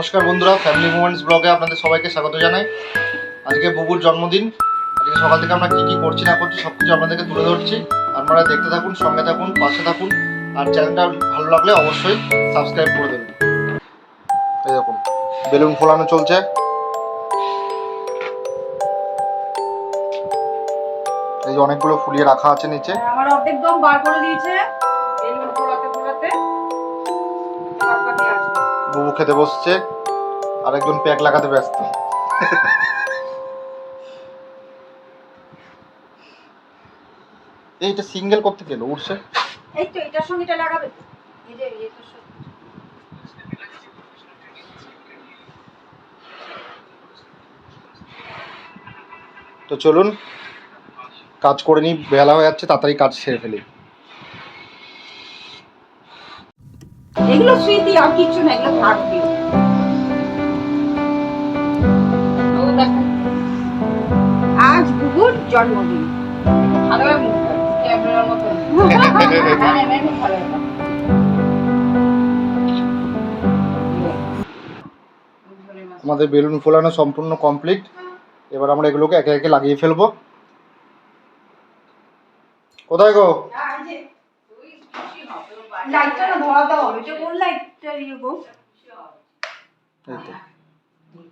নমস্কার বন্ধুরা family movements ব্লগে আপনাদের সবাইকে স্বাগত জানাই। আজকে বুবুর জন্মদিন। আজকে সকাল থেকে আমরা কী কী করছি না করছি সব কিছু আপনাদেরকে তুলে ধরছি। আপনারা দেখতে থাকুন, সঙ্গে থাকুন, পাশে থাকুন। আর চ্যানেলটা ভালো লাগলে অবশ্যই সাবস্ক্রাইব করে দেবেন। এই দেখুন, বেলুন ফোলানো চলছে। এই যে অনেকগুলো ফুলিয়ে রাখা আছে নিচে। আমার অর্ধেক দম বার করে দিয়েছে। বুবু খেতে বসছে আরেকজন প্যাক লাগাতে ব্যস্ত। এইটা সিঙ্গেল করতে গেল উঠছে এই তো এটার সঙ্গে এটা লাগাবে তো। এই যে এটার সঙ্গে। তো চলুন কাজ করে নিই বেলা হয়ে যাচ্ছে তাড়াতাড়ি কাজ সেরে ফেলি। এগুলো স্মৃতি আর কিছু না, এগুলো থাকবে। আজ বুবুর জন্মদিন। আমাদের বেলুন ফোলানো সম্পূর্ণ কমপ্লিট এবার আমরা এগুলোকে একে একে লাগিয়ে ফেলব। কোথায় গো? লাইটটা না হবে এটা কোন লাইটটা ইয়ে গো এই তো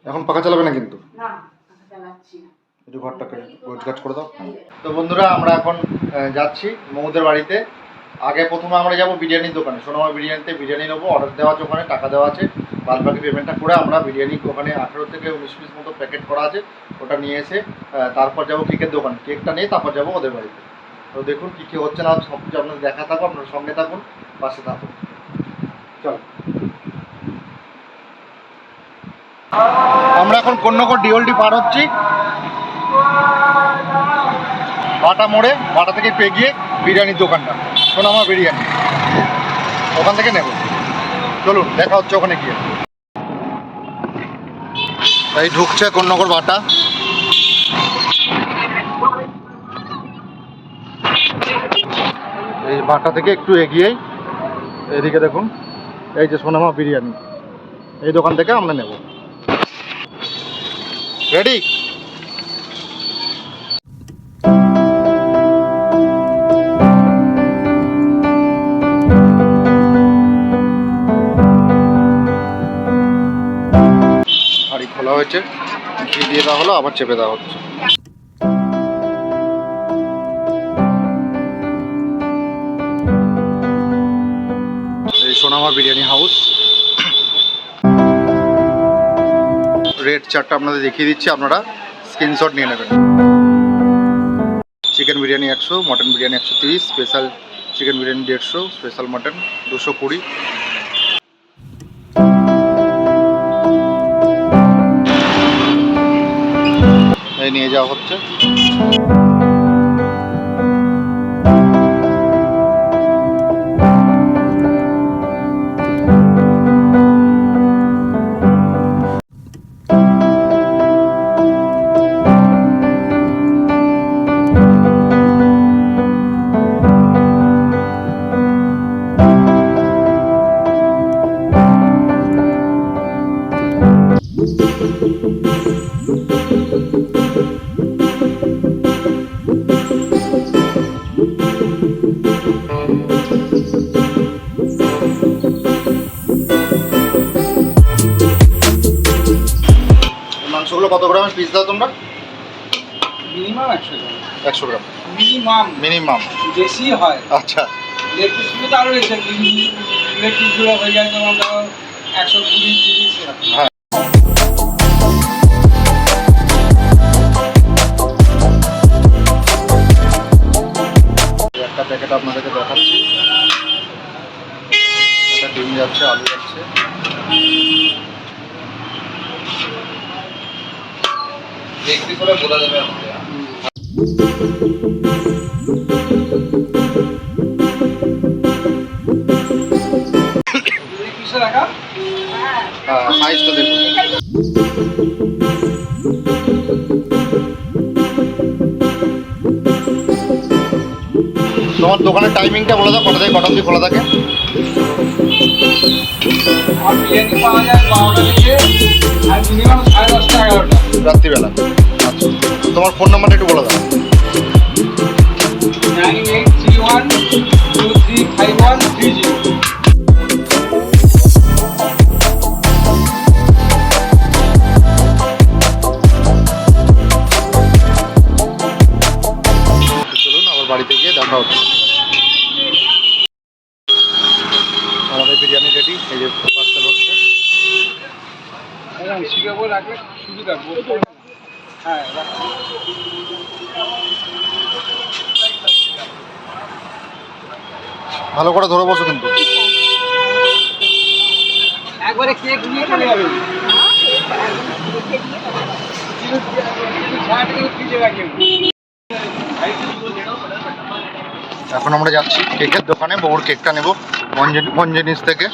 এখন পাখা চালাবে না কিন্তু না চালাচ্ছি না একটু ঘরটাকে গোছ করে দাও তো বন্ধুরা আমরা এখন যাচ্ছি মমুদের বাড়িতে আগে প্রথমে আমরা যাব বিরিয়ানির দোকানে সোনামা বিরিয়ানিতে বিরিয়ানি নেব অর্ডার দেওয়া আছে ওখানে টাকা দেওয়া আছে বাদ বাকি পেমেন্টটা করে আমরা বিরিয়ানি ওখানে আঠেরো থেকে উনিশ পিস মতো প্যাকেট করা আছে ওটা নিয়ে এসে তারপর যাব কেকের দোকানে কেকটা নিয়ে তারপর যাব ওদের বাড়িতে তো দেখুন কী কী হচ্ছে না সব কিছু আপনাদের দেখা থাকো আপনার সঙ্গে থাকুন পাশে থাকুন চলো। আমরা এখন কন্যাকর ডিওলটি পার হচ্ছি। বাটা মোড়ে, বাটা থেকে পেয়ে গিয়ে বিরিয়ানির দোকানটা। সোনামা বিরিয়ানি। ওখান থেকে নেব। চলুন, দেখা হচ্ছে ওখানে গিয়ে। তাই ঢুকছে কন্যগর বাটা। এই বাটা থেকে একটু এগিয়েই এদিকে দেখুন, এই যে সোনামা বিরিয়ানি, এই দোকান থেকে আমরা নেব। রেডি হাড়ি খোলা হয়েছে, ঘি দিয়ে দেওয়া হলো, আবার চেপে দেওয়া হচ্ছে। সোনামা বিরিয়ানি হাউস। রেড চারটা আপনাদের দেখিয়ে দিচ্ছি, আপনারা স্ক্রিনশট নিয়ে নেবেন। চিকেন বিরিয়ানি একশো, মটন বিরিয়ানি একশো তিরিশ, স্পেশাল চিকেন বিরিয়ানি দেড়শো, স্পেশাল মটন দুশো কুড়ি। নিয়ে যাওয়া হচ্ছে। এই মাংসগুলো কত গ্রামের পিস দাও তোমরা। মিনিমাম একশো গ্রাম। একশো গ্রাম। মিনিমাম। মিনিমাম। বেশি হয়। আচ্ছা। লেগ পিসগুলো তো আরও রয়েছে লেগ পিসগুলো হয়ে যায় তোমার একশো কুড়ি তিরিশ হ্যাঁ। সাইজটা দেখুন তোমার দোকানের টাইমিংটা বলে দাও কটা থেকে কটা অবধি খোলা থাকে? রাত্রিবেলা। আচ্ছা। তোমার ফোন নাম্বারটা একটু বলে দাও। Thank you. এখন আমরা যাচ্ছি কেকের দোকানে, বউর কেকটা নেব মঞ্জে- মঞ্জেনিস থেকে।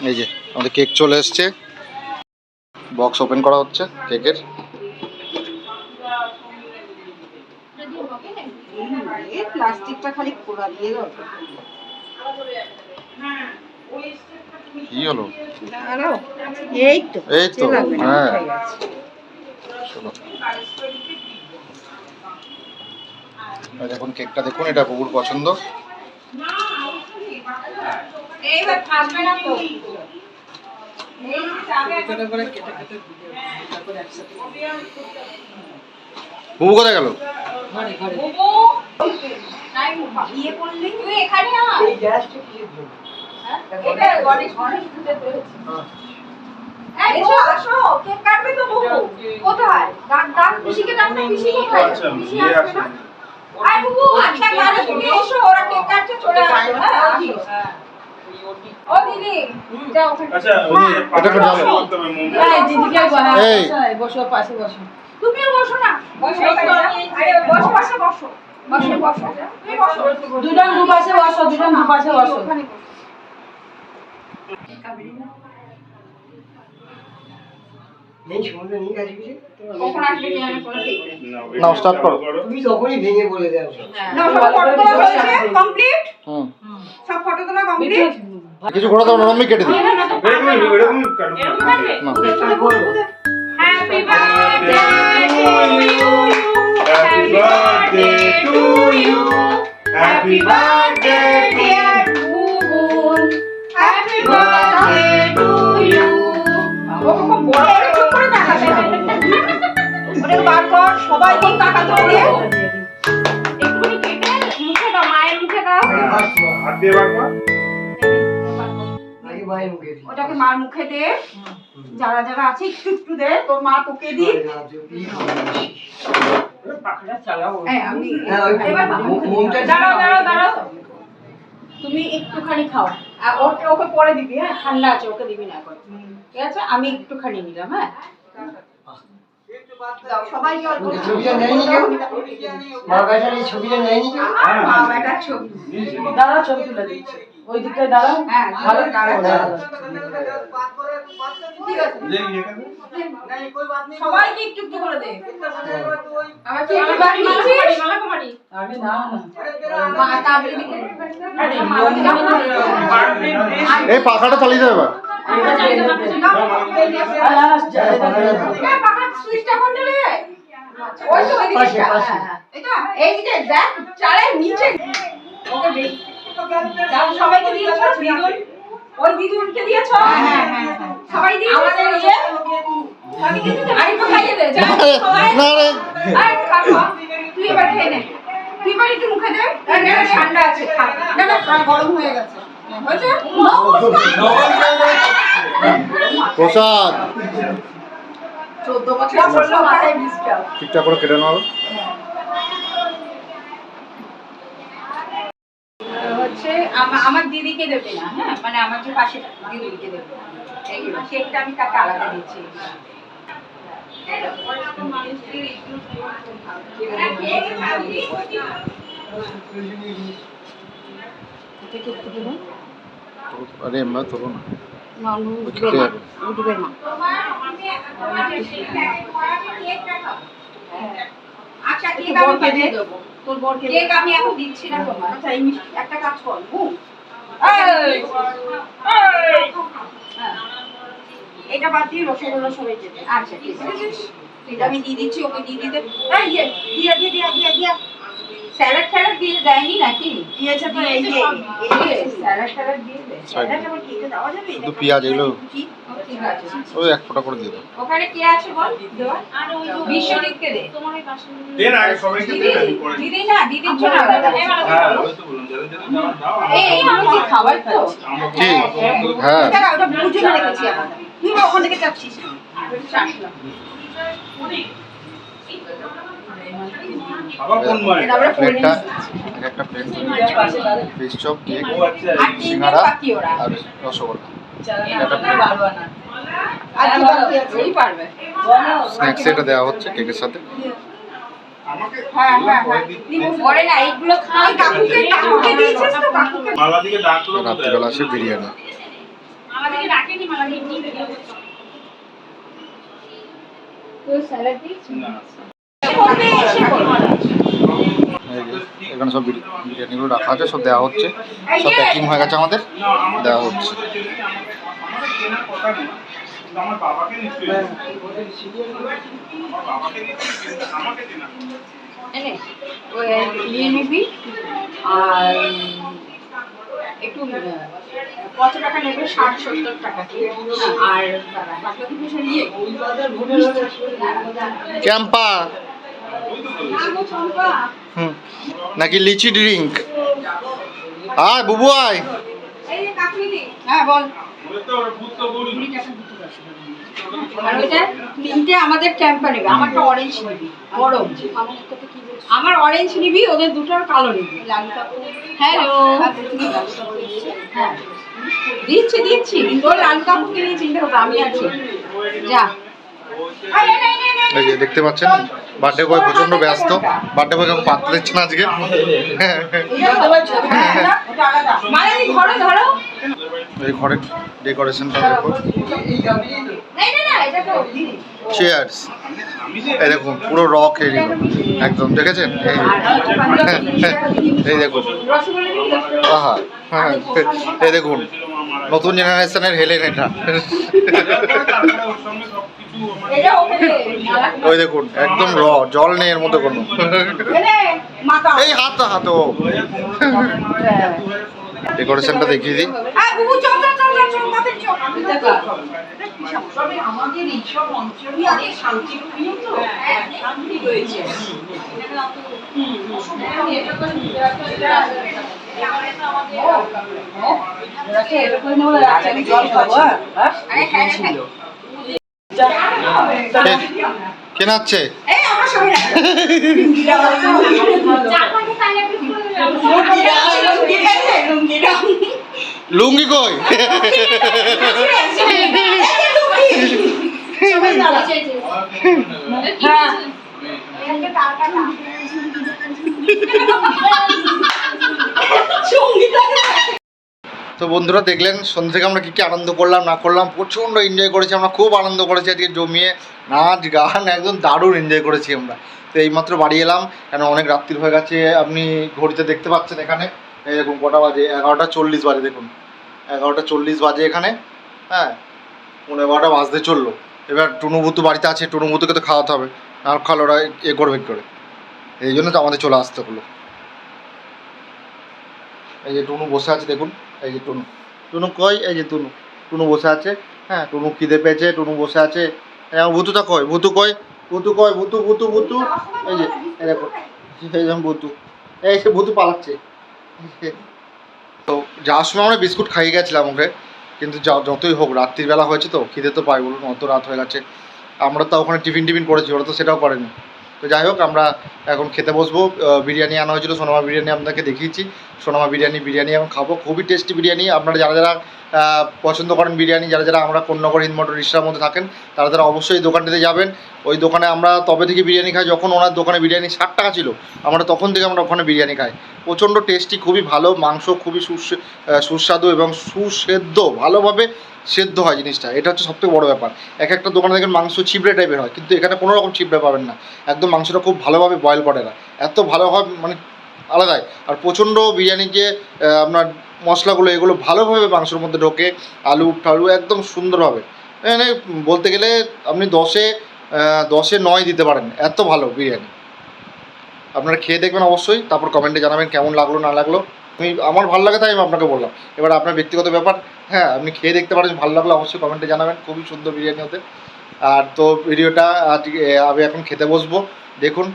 এই যে, আমাদের কেক চলে এসছে। বক্স ওপেন করা হচ্ছে কেকের। প্লাস্টিকটা খালি খোলা দিয়ে দাও। কি হলো? এই তো এই তো হ্যাঁ। হয়ে দেখুন কেকটা দেখুন এটা বউর পছন্দ। এইবার থাকবে না তো। বউ কোথায় গেল? ইয়ে করলি? তুই এখানে আয়। হ্যাঁ? এটা গণেশ গণেশ পুজো করেছি। এসো, আসো, কেক কাটবে তো বউ। কোথায়? ডাক, ডাক, পিসিকে ডাক না, পিসি কোথায়? পিসি আসবে না? আয় বুবু, আচ্ছা, তাহলে তুমি এসো, ওরা কেক কাটছে, চলে আসো, হ্যাঁ, ও দিদি, যাও আচ্ছা ওই এটা করতে হবে মুম্বাই এই দিদিকে বসো পাশে বসো। তুমিও বসো না বসো বসো বসো বসো বসো বসো তুমি বসো দুজন দু পাশে বসো দুজন দু পাশে বসো। তুমি তখনই ভেঙে বলে কমপ্লিট সব ফটো তোলা কমপ্লিট কিছু ঘোরা দাও নরমই কেটে দিই happy birthday happy birthday to you happy birthday dear Bubun happy birthday to you ও খুব বড় করে চুপ করে তাকাবে ওটা বার কর সবাই কোন টাকা ধরে দিয়ে। একটুখানি কেটে মুখে দাও মায়ের মুখে দাও। হাত দিয়ে বাঁকবা ওটাকে মার মুখে দে। যারা যারা আছে একটু একটু দে। তোর মা তোকে দি হ্যাঁ, তুমি একটুখানি খাও। আর ওকে ওকে পরে দিবি হ্যাঁ? ঠান্ডা আছে ওকে দিবি না এখন। ঠিক আছে? আমি একটুখানি নিলাম হ্যাঁ? ছবিটা নেয়নি দাঁড়াও ছবি তুলে দিচ্ছি। ওই দাঁড়াও। হ্যাঁ ভালো সবাইকে একটু একটু করে দে। না এই পাখাটা চালিয়ে যাবে এবার। এটা ওই তো ওই এই দিকে দেখ চালের নিচে। ওকে দাও সবাইকে দিয়েছ ওই দিদুনকে দিয়েছ? হ্যাঁ হ্যাঁ সবাই আমাদের ইয়ে আরেকটু খাইয়ে দে যা। সবাই না রে খা। তুই এবার খেয়ে নে। তুই এবার একটু মুখে দে। ঠান্ডা আছে খা। না না গরম হয়ে গেছে। হয়েছে? প্রসাদ। ঠিকঠাক করে কেটে নেওয়া হবে হচ্ছে আমা- আমার দিদিকে দেবে না হ্যাঁ? মানে আমার যে পাশে দিদিকে দেবে এই কেকটা আমি তাকে আলাদা দিচ্ছি। আরে তোলো না। দিবে না আচ্ছা কেক একটু তোর বরকে কেক আমি এখন দিচ্ছি না তোমার আচ্ছা এই মিষ্টি একটা কাজ কর হ্যাঁ। এটা বাদ দিয়ে রসগোল্লা সবাই যেতে আচ্ছা ঠিক আছে। আমি দিয়ে দিচ্ছি ওকে দিয়ে দিতে দিয়ে দিয়ে দিয়ে দিয়ে। দিয়ে স্যালাড দিয়ে দেয়নি নাকি? দিয়েছে তো এই যে স্যালাড দিয়ে শুধু পেঁয়াজ এগুলো ঠিক আছে? ওই এক ফোঁটা করে দিয়ে দাও। ওখানে কে আছে বল? দেওয়া? বিশ্বজিৎকে দে। দে আগে সবাইকে দে না, আমি পরে দিদি না দিদির জন্য হ্যাঁ দাও দাও এই কি? খাবার তো হ্যাঁ। ওটা বুঝে রেখেছি আলাদা তুই ওখান থেকে চাচ্ছিস এক একটা প্লেট। ফিশ চপ কেক আচ্ছা আর সিঙ্গারা আর রসগোল্লা। পারবে। স্ন্যাক্স এটা দেওয়া হচ্ছে কেকের সাথে। হ্যাঁ হ্যাঁ হ্যাঁ। রাত্রিবেলা আসে বিরিয়ানি। তো স্যালাড দিয়েছিস না করবে এসে করবে এই যে, এখানে সব বিরি- বিরিয়ানিগুলো রাখা আছে সব দেওয়া হচ্ছে। সব প্যাকিং হয়ে গেছে আমাদের দেওয়া হচ্ছে। নিয়ে নিবি আর একটু কত টাকা নেবে? ষাট সত্তর টাকা আর ক্যাম্পা নাকি লিচি ড্রিঙ্ক? আয়, বুবু হ্যাঁ আমাদের ক্যাম্পা নেবে। আমারটা অরেঞ্জ আমার অরেঞ্জ নিবি, ওদের দুটোর কালো নিবি। হ্যালো। হ্যাঁ। দিচ্ছি দিচ্ছি। তোর লাল কাপড়কে নিয়ে চিন্তা আমি আছি। যা। দেখতে পাচ্ছেন বার্থডে বয় প্রচণ্ড ব্যস্ত। বার্থডে বয় পাত্র দিচ্ছে না আজকে। ঘরের ডেকোরেশনটা দেখো। চেয়ার্স এই দেখুন, পুরো রক এরিয়া একদম, দেখেছেন? এই দেখুন? আহা হ্যাঁ এই দেখুন, নতুন জেনারেশনের হেলেন এটা। ওই দেখুন একদম র জল নেই এর মধ্যে কোনো এই হাত হাত ও ডেকোরেশনটা দেখিয়ে দিই হ্যাঁ আমি জল খাব হ্যাঁ? হ্যাঁ? আরে হ্যাঁ হ্যাঁ যা। কে- নাচছে। লুঙ্গি কই? হ্যাঁ। তো বন্ধুরা দেখলেন, সন্ধ্যে থেকে আমরা কী কী আনন্দ করলাম, না করলাম, প্রচণ্ড এনজয় করেছি, আমরা খুব আনন্দ করেছি আজকে জমিয়ে। নাচ, গান, একদম দারুণ এনজয় করেছি আমরা। তো এইমাত্র বাড়ি এলাম, কেন অনেক রাত্রির হয়ে গেছে, আপনি ঘড়িতে দেখতে পাচ্ছেন এখানে। দেখুন কটা বাজে, এগারোটা চল্লিশ বাজে দেখুন। এগারোটা চল্লিশ বাজে এখানে হ্যাঁ? পনেরো বারোটা বাজতে চলল। এবার টুনুভুতু বাড়িতে আছে টুনুভুতুকে তো খাওয়াতে হবে। আর খালো ওরা এ করবে করে? এই জন্য তো আমাদের চলে আসতে হলো। এই যে টুনু বসে আছে, দেখুন। এই যে টুনু। টুনু কই? এই যে টুনু। টুনু বসে আছে। হ্যাঁ টুনু খিদে পেয়েছে, টুনু বসে আছে। হ্যাঁ ভুতুটা কয় ভুতু কয় ভুতু কয় ভুতু ভুতু ভুতু। এই যে, এই ভুতু। এই সে ভুতু পালাচ্ছে। তো যাওয়ার সময় আমরা বিস্কুট খাইয়ে গেছিলাম ওকে। কিন্তু যা, যতই হোক রাত্রিবেলা হয়েছে তো, খিদে তো পাই বলুন, অত রাত হয়ে গেছে। আমরা তো ওখানে টিফিন টিফিন করেছি, ওরা তো সেটাও করেনি। তো যাই হোক, আমরা এখন খেতে বসবো। বিরিয়ানি আনা হয়েছিল, সোনামা বিরিয়ানি আপনাকে দেখিয়েছি। সোনামা বিরিয়ানি বিরিয়ানি এখন খাব। খুবই টেস্টি বিরিয়ানি। আপনারা যারা যারা পছন্দ করেন বিরিয়ানি, যারা যারা আমরা কন্যাগর হিন্দমোটর রিক্সার মধ্যে থাকেন, তারা তারা অবশ্যই দোকানটিতে যাবেন। ওই দোকানে আমরা তবে থেকে বিরিয়ানি খাই। যখন ওনার দোকানে বিরিয়ানি ষাট টাকা ছিল, আমরা তখন থেকে আমরা ওখানে বিরিয়ানি খাই। প্রচণ্ড টেস্টি খুবই ভালো। মাংস খুবই সুস- সুস্বাদু এবং সুসেদ্ধ, ভালোভাবে সেদ্ধ হয় জিনিসটা। এটা হচ্ছে সবথেকে বড় ব্যাপার। এক একটা দোকানে দেখেন মাংস ছিবড়ে টাইপের হয়, কিন্তু এখানে কোনো রকম ছিবড়ে পাবেন না। একদম মাংসটা খুব ভালোভাবে বয়েল করে না। এত ভালোভাবে মানে আলাদাই। আর প্রচণ্ড বিরিয়ানির যে আপনার মশলাগুলো, এগুলো ভালোভাবে মাংসের মধ্যে ঢোকে, আলু টালু একদম সুন্দরভাবে মানে বলতে গেলে আপনি দশে দশে নয় দিতে পারেন, এত ভালো বিরিয়ানি। আপনারা খেয়ে দেখবেন অবশ্যই, তারপর কমেন্টে জানাবেন কেমন লাগল, না লাগল। আমি, আমার ভালো লাগে তাই আমি আপনাকে বললাম। এবার আপনার ব্যক্তিগত ব্যাপার হ্যাঁ আপনি খেয়ে দেখতে পারেন, ভালো লাগল অবশ্যই কমেন্টে জানাবেন, খুবই সুন্দর বিরিয়ানি হতে আর তো ভিডিওটা আজকে আমি এখন খেতে বসবো, দেখুন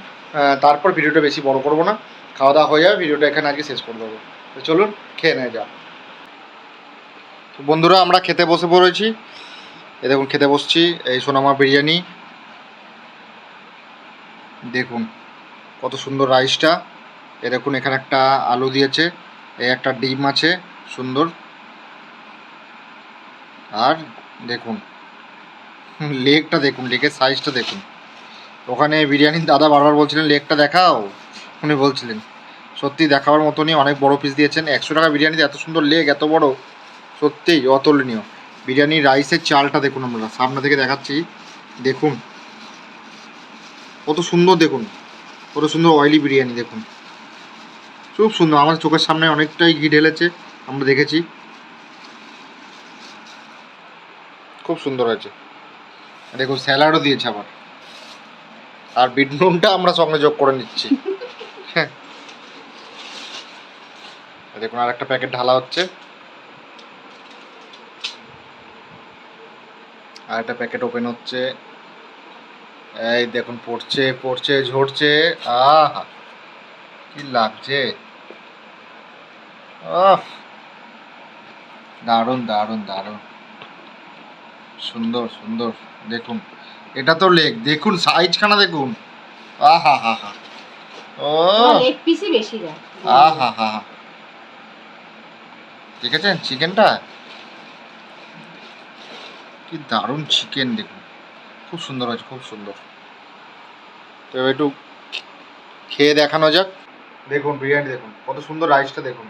তারপর ভিডিওটা বেশি বড় করব না। খাওয়া দাওয়া হয়ে যাবে, ভিডিওটা এখানে আজকে শেষ করে দেবো। তো চলুন, খেয়ে নেওয়া যাক। তো বন্ধুরা, আমরা খেতে বসে পড়েছি। এ দেখুন, খেতে বসছি। এই সোনামা বিরিয়ানি। দেখুন, কত সুন্দর রাইসটা। এ দেখুন, এখানে একটা আলু দিয়েছে এই একটা ডিম আছে, সুন্দর। আর দেখুন লেগটা দেখুন লেগের সাইজটা দেখুন। ওখানে বিরিয়ানির দাদা বারবার বলছিলেন লেগটা দেখাও। উনি বলছিলেন, সত্যি দেখাবার মতনই অনেক বড় পিস দিয়েছেন। একশো টাকা বিরিয়ানিতে এত সুন্দর লেগ এত বড়? সত্যিই অতুলনীয়। বিরিয়ানির রাইসের চালটা দেখুন আমরা, সামনে থেকে দেখাচ্ছি। দেখুন। কত সুন্দর দেখুন। কত সুন্দর অয়েলি বিরিয়ানি দেখুন। খুব সুন্দর। আমার চোখের সামনে অনেকটাই ঘি ঢেলেছে, আমরা দেখেছি। খুব সুন্দর হয়েছে। দেখুন, স্যালাডও দিয়েছে আবার। আর বিট নুনটা আমরা সঙ্গে যোগ করে নিচ্ছি হ্যাঁ দেখুন আর একটা প্যাকেট ঢালা হচ্ছে। আর একটা প্যাকেট ওপেন হচ্ছে। এই দেখুন পড়ছে পড়ছে ঝরছে। আহা কি লাগছে? দারুণ দারুণ দারুণ। সুন্দর সুন্দর দেখুন। এটা তো লেগ দেখুন সাইজখানা দেখুন। আহা হা হা। ও। লেগ পিসই বেশি দেয় আহা হা হা। দেখেছেন চিকেনটা? কি দারুণ চিকেন দেখুন। খুব সুন্দর হয়েছে, খুব সুন্দর। তো এবার একটু খেয়ে দেখানো যাক। দেখুন, বিরিয়ানি দেখুন, কত সুন্দর রাইসটা দেখুন।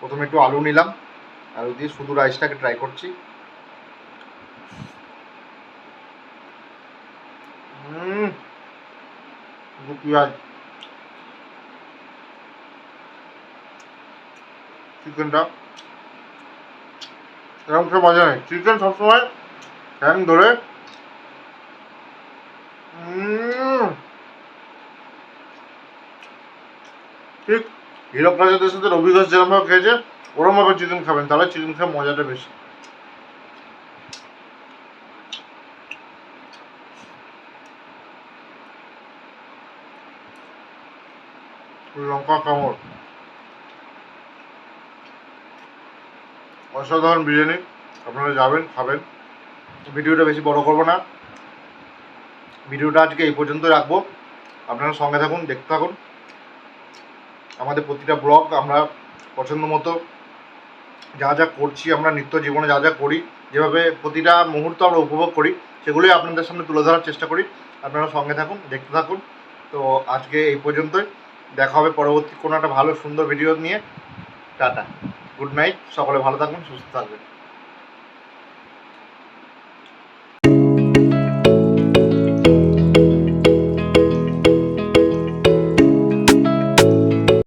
প্রথমে একটু আলু নিলাম, আলু দিয়ে শুধু রাইসটাকে ট্রাই করছি। হুম পেঁয়াজ চিকেনটা। এরকম সব মজা নেই চিকেন সবসময় হ্যাং ধরে। ঠিক। হিরক রাজাদের সাথে রবি ঘোষ যেরকমভাবে খেয়েছে ওরমভাবে চিকেন খাবেন, তাহলে চিকেন খাওয়ার মজাটা বেশি। লঙ্কা কামড়। অসাধারণ বিরিয়ানি। আপনারা যাবেন, খাবেন। ভিডিওটা বেশি বড় করব না। ভিডিওটা আজকে এই পর্যন্ত রাখব। আপনারা সঙ্গে থাকুন, দেখতে থাকুন। আমাদের প্রতিটা ব্লগ আমরা পছন্দ মতো যা যা করছি, আমরা নিত্য জীবনে যা যা করি, যেভাবে প্রতিটা মুহূর্ত আমরা উপভোগ করি, সেগুলোই আপনাদের সামনে তুলে ধরার চেষ্টা করি। আপনারা সঙ্গে থাকুন, দেখতে থাকুন। তো আজকে এই পর্যন্তই। দেখা হবে পরবর্তী কোনো একটা ভালো, সুন্দর ভিডিও নিয়ে। টাটা। গুড নাইট সকলে ভালো থাকবেন সুস্থ থাকবেন।